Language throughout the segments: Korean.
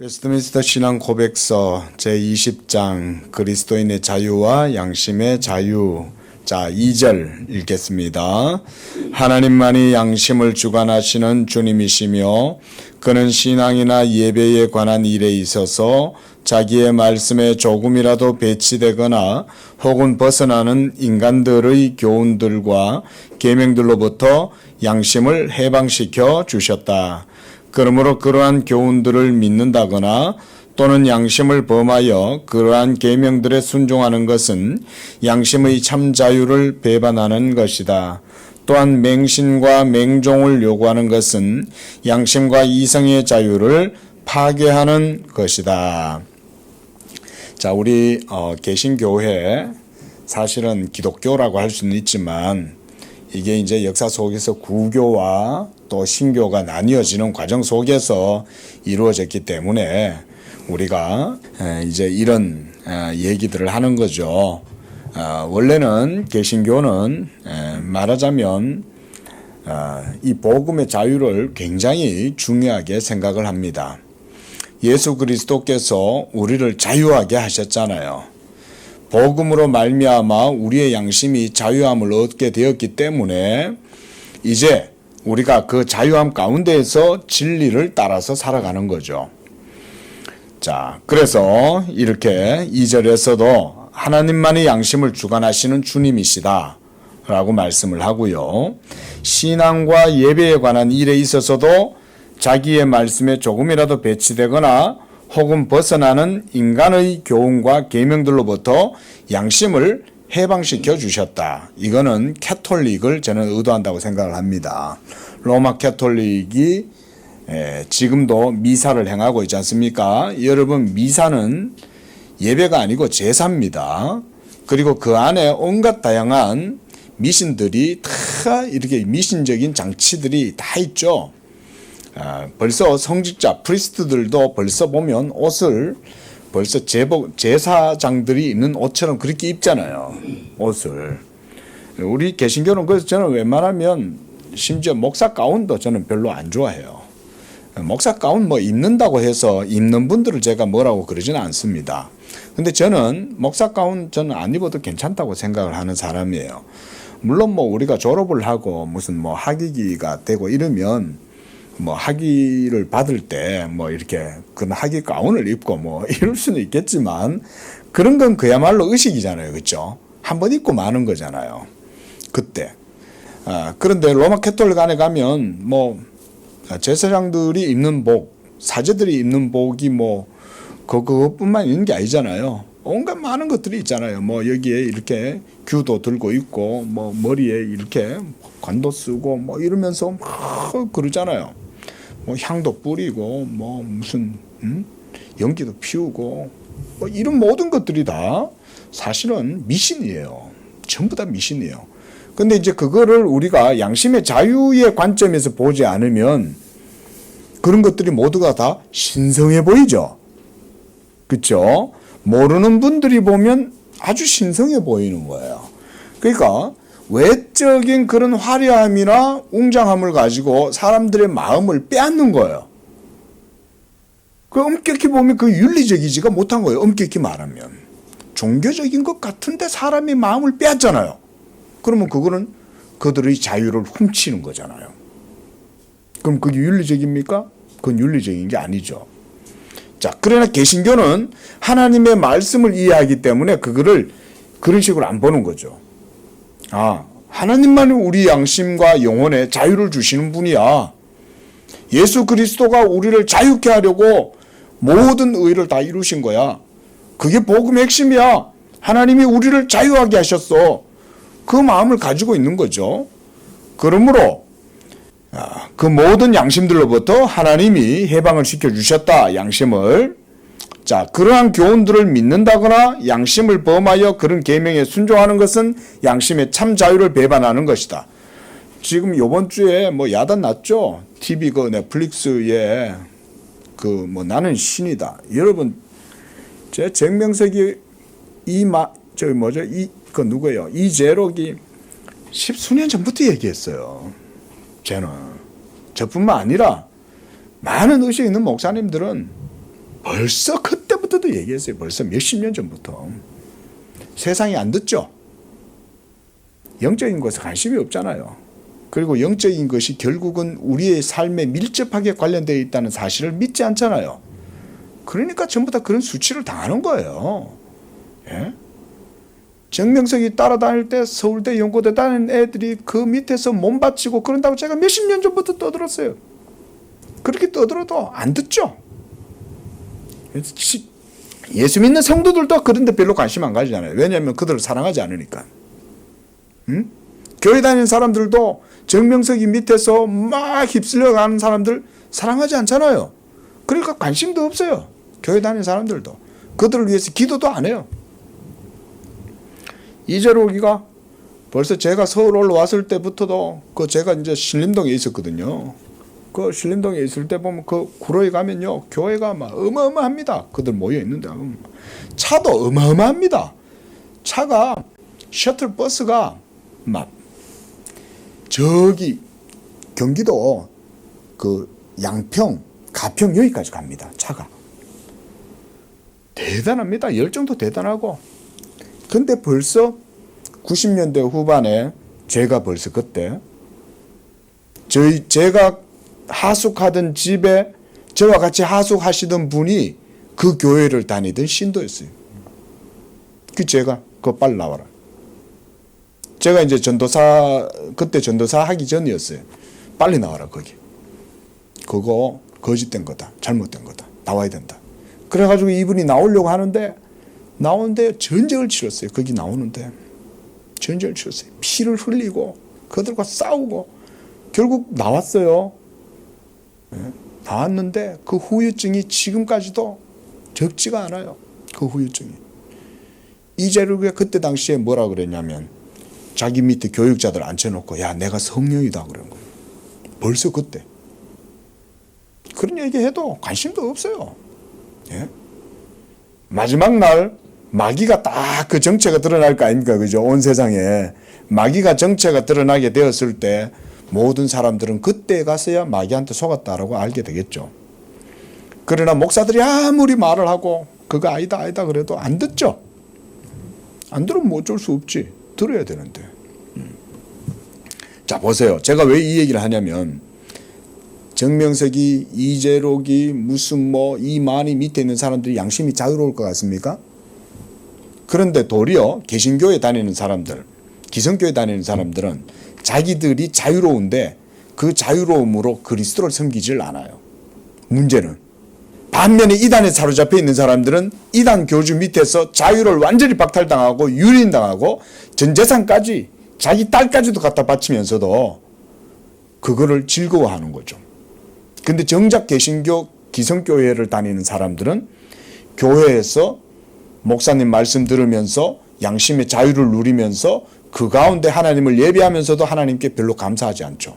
웨스트민스터 신앙 고백서 제20장 그리스도인의 자유와 양심의 자유 자 2절 읽겠습니다. 하나님만이 양심을 주관하시는 주님이시며 그는 신앙이나 예배에 관한 일에 있어서 자기의 말씀에 조금이라도 배치되거나 혹은 벗어나는 인간들의 교훈들과 계명들로부터 양심을 해방시켜 주셨다. 그러므로 그러한 교훈들을 믿는다거나 또는 양심을 범하여 그러한 계명들에 순종하는 것은 양심의 참 자유를 배반하는 것이다. 또한 맹신과 맹종을 요구하는 것은 양심과 이성의 자유를 파괴하는 것이다. 자, 우리 어, 개신교회 사실은 기독교라고 할 수는 있지만 이게 이제 역사 속에서 구교와 또 신교가 나뉘어지는 과정 속에서 이루어졌기 때문에 우리가 에, 이제 이런 에, 얘기들을 하는 거죠. 어, 원래는 개신교는 에, 말하자면 어, 이 복음의 자유를 굉장히 중요하게 생각을 합니다. 예수 그리스도께서 우리를 자유하게 하셨잖아요. 복음으로 말미암아 우리의 양심이 자유함을 얻게 되었기 때문에 이제 우리가 그 자유함 가운데에서 진리를 따라서 살아가는 거죠. 자, 그래서 이렇게 2절에서도 하나님만이 양심을 주관하시는 주님이시다. 라고 말씀을 하고요. 신앙과 예배에 관한 일에 있어서도 자기의 말씀에 조금이라도 배치되거나 혹은 벗어나는 인간의 교훈과 계명들로부터 양심을 해방시켜 주셨다. 이거는 캐톨릭을 저는 의도한다고 생각을 합니다. 로마 캐톨릭이 에, 지금도 미사를 행하고 있지 않습니까? 여러분 미사는 예배가 아니고 제사입니다. 그리고 그 안에 온갖 다양한 미신들이 다 이렇게 미신적인 장치들이 다 있죠. 아, 벌써 성직자 프리스트들도 벌써 보면 옷을 벌써 제복 제사장들이 입는 옷처럼 그렇게 입잖아요. 옷을 우리 개신교는 그래서 저는 웬만하면 심지어 목사 가운도 저는 별로 안 좋아해요. 목사 가운 뭐 입는다고 해서 입는 분들을 제가 뭐라고 그러지는 않습니다. 근데 저는 목사 가운 저는 안 입어도 괜찮다고 생각을 하는 사람이에요. 물론 뭐 우리가 졸업을 하고 무슨 뭐 학위기가 되고 이러면 뭐 학위를 받을 때 뭐 이렇게 그 학위 가운을 입고 뭐 이럴 수는 있겠지만 그런 건 그야말로 의식이잖아요. 그렇죠? 한 번 입고 마는 거잖아요. 그때. 아, 그런데 로마 캐톨릭 안에 가면 뭐 제사장들이 입는 복, 사제들이 입는 복이 뭐 그, 그것뿐만 있는 게 아니잖아요. 온갖 많은 것들이 있잖아요. 뭐 여기에 이렇게 규도 들고 있고 뭐 머리에 이렇게 관도 쓰고 뭐 이러면서 막 그러잖아요. 뭐 향도 뿌리고 뭐 무슨 음? 연기도 피우고 뭐 이런 모든 것들이 다 사실은 미신이에요. 전부 다 미신이에요. 근데 이제 그거를 우리가 양심의 자유의 관점에서 보지 않으면 그런 것들이 모두가 다 신성해 보이죠. 그렇죠? 모르는 분들이 보면 아주 신성해 보이는 거예요. 그러니까 외적인 그런 화려함이나 웅장함을 가지고 사람들의 마음을 빼앗는 거예요. 그 엄격히 보면 그 윤리적이지가 못한 거예요. 엄격히 말하면. 종교적인 것 같은데 사람의 마음을 빼앗잖아요. 그러면 그거는 그들의 자유를 훔치는 거잖아요. 그럼 그게 윤리적입니까? 그건 윤리적인 게 아니죠. 자, 그러나 개신교는 하나님의 말씀을 이해하기 때문에 그거를 그런 식으로 안 보는 거죠. 아, 하나님만이 우리 양심과 영혼에 자유를 주시는 분이야. 예수 그리스도가 우리를 자유케 하려고 모든 의를 다 이루신 거야. 그게 복음의 핵심이야. 하나님이 우리를 자유하게 하셨어. 그 마음을 가지고 있는 거죠. 그러므로 아, 그 모든 양심들로부터 하나님이 해방을 시켜 주셨다. 양심을. 자, 그러한 교훈들을 믿는다거나 양심을 범하여 그런 계명에 순종하는 것은 양심의 참 자유를 배반하는 것이다. 지금 요번 주에 뭐 야단 났죠? TV 그 넷플릭스에 그 뭐 나는 신이다. 여러분 제 정명석이 이마 저기 뭐죠? 이 그 누구예요? 이재록이 십수년 전부터 얘기했어요. 쟤는 저뿐만 아니라 많은 의식 있는 목사님들은 벌써 그 때부터도 얘기했어요. 벌써 몇십 년 전부터. 세상이 안 듣죠? 영적인 것에 관심이 없잖아요. 그리고 영적인 것이 결국은 우리의 삶에 밀접하게 관련되어 있다는 사실을 믿지 않잖아요. 그러니까 전부 다 그런 수치를 당하는 거예요. 예? 정명석이 따라다닐 때 서울대 연고대 다니는 애들이 그 밑에서 몸 바치고 그런다고 제가 몇십 년 전부터 떠들었어요. 그렇게 떠들어도 안 듣죠. 예수 믿는 성도들도 그런데 별로 관심 안 가지잖아요. 왜냐하면 그들을 사랑하지 않으니까. 응? 교회 다니는 사람들도 정명석이 밑에서 막 휩쓸려 가는 사람들 사랑하지 않잖아요. 그러니까 관심도 없어요. 교회 다니는 사람들도. 그들을 위해서 기도도 안 해요. 이재록이가 벌써 제가 서울 올라왔을 때부터도 그 제가 이제 신림동에 있었거든요. 그 신림동에 있을 때 보면 그 구로에 가면요 교회가 막 어마어마합니다. 그들 모여 있는데 음. 차도 어마어마합니다. 차가 셔틀 버스가 막 저기 경기도 그 양평 가평 여기까지 갑니다. 차가 대단합니다. 열정도 대단하고 근데 벌써 90년대 후반에 제가 벌써 그때 저희 제가 하숙하던 집에 저와 같이 하숙하시던 분이 그 교회를 다니던 신도였어요. 그 제가 그거 빨리 나와라. 제가 이제 전도사 그때 전도사 하기 전이었어요. 빨리 나와라 거기. 그거 거짓된 거다. 잘못된 거다. 나와야 된다. 그래가지고 이분이 나오려고 하는데 나오는데 전쟁을 치렀어요. 거기 나오는데 전쟁을 치렀어요. 피를 흘리고 그들과 싸우고 결국 나왔어요. 예, 나왔는데 그 후유증이 지금까지도 적지가 않아요. 그 후유증이. 이재르가 그때 당시에 뭐라 그랬냐면 자기 밑에 교육자들 앉혀놓고 야 내가 성령이다 그런 거예요. 벌써 그때. 그런 얘기해도 관심도 없어요. 예? 마지막 날 마귀가 딱 그 정체가 드러날 거 아닙니까? 그죠? 온 세상에 마귀가 정체가 드러나게 되었을 때 모든 사람들은 그때 가서야 마귀한테 속았다라고 알게 되겠죠. 그러나 목사들이 아무리 말을 하고 그거 아니다 아니다 그래도 안 듣죠. 안 들으면 뭐 어쩔 수 없지. 들어야 되는데. 음. 자 보세요. 제가 왜 이 얘기를 하냐면 정명석이 이재록이 무슨 뭐이 많이 밑에 있는 사람들이 양심이 자유로울 것 같습니까? 그런데 도리어 개신교에 다니는 사람들, 기성교에 다니는 사람들은 자기들이 자유로운데 그 자유로움으로 그리스도를 섬기질 않아요. 문제는 반면에 이단에 사로잡혀 있는 사람들은 이단 교주 밑에서 자유를 완전히 박탈당하고 유린당하고 전 재산까지 자기 딸까지도 갖다 바치면서도 그거를 즐거워하는 거죠. 근데 정작 개신교 기성교회를 다니는 사람들은 교회에서 목사님 말씀 들으면서 양심의 자유를 누리면서 그 가운데 하나님을 예배하면서도 하나님께 별로 감사하지 않죠.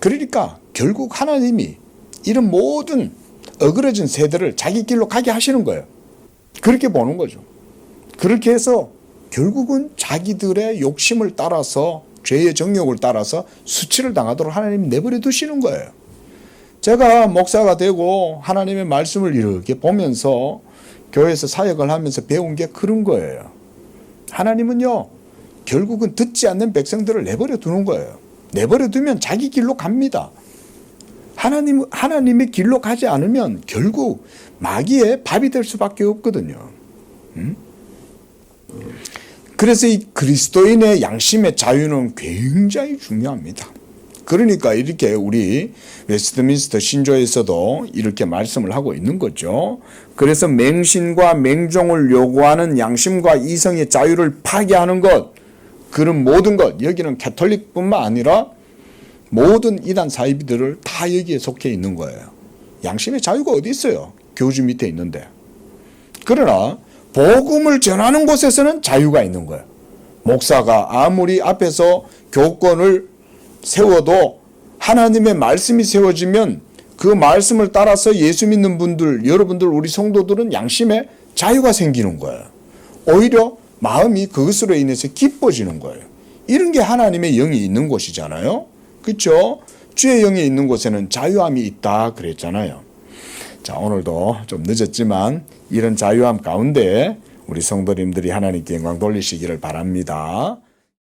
그러니까 결국 하나님이 이런 모든 어그러진 세대를 자기 길로 가게 하시는 거예요. 그렇게 보는 거죠. 그렇게 해서 결국은 자기들의 욕심을 따라서 죄의 정욕을 따라서 수치를 당하도록 하나님이 내버려 두시는 거예요. 제가 목사가 되고 하나님의 말씀을 이렇게 보면서 교회에서 사역을 하면서 배운 게 그런 거예요. 하나님은요, 결국은 듣지 않는 백성들을 내버려 두는 거예요. 내버려 두면 자기 길로 갑니다. 하나님, 하나님의 길로 가지 않으면 결국 마귀의 밥이 될 수밖에 없거든요. 음? 그래서 이 그리스도인의 양심의 자유는 굉장히 중요합니다. 그러니까 이렇게 우리 웨스트민스터 신조에서도 이렇게 말씀을 하고 있는 거죠. 그래서 맹신과 맹종을 요구하는 양심과 이성의 자유를 파괴하는 것, 그런 모든 것, 여기는 캐톨릭뿐만 아니라 모든 이단 사이비들을 다 여기에 속해 있는 거예요. 양심의 자유가 어디 있어요? 교주 밑에 있는데. 그러나 복음을 전하는 곳에서는 자유가 있는 거예요. 목사가 아무리 앞에서 교권을 세워도 하나님의 말씀이 세워지면 그 말씀을 따라서 예수 믿는 분들, 여러분들, 우리 성도들은 양심에 자유가 생기는 거예요. 오히려 마음이 그것으로 인해서 기뻐지는 거예요. 이런 게 하나님의 영이 있는 곳이잖아요. 그렇죠? 주의 영이 있는 곳에는 자유함이 있다 그랬잖아요. 자, 오늘도 좀 늦었지만 이런 자유함 가운데 우리 성도님들이 하나님께 영광 돌리시기를 바랍니다.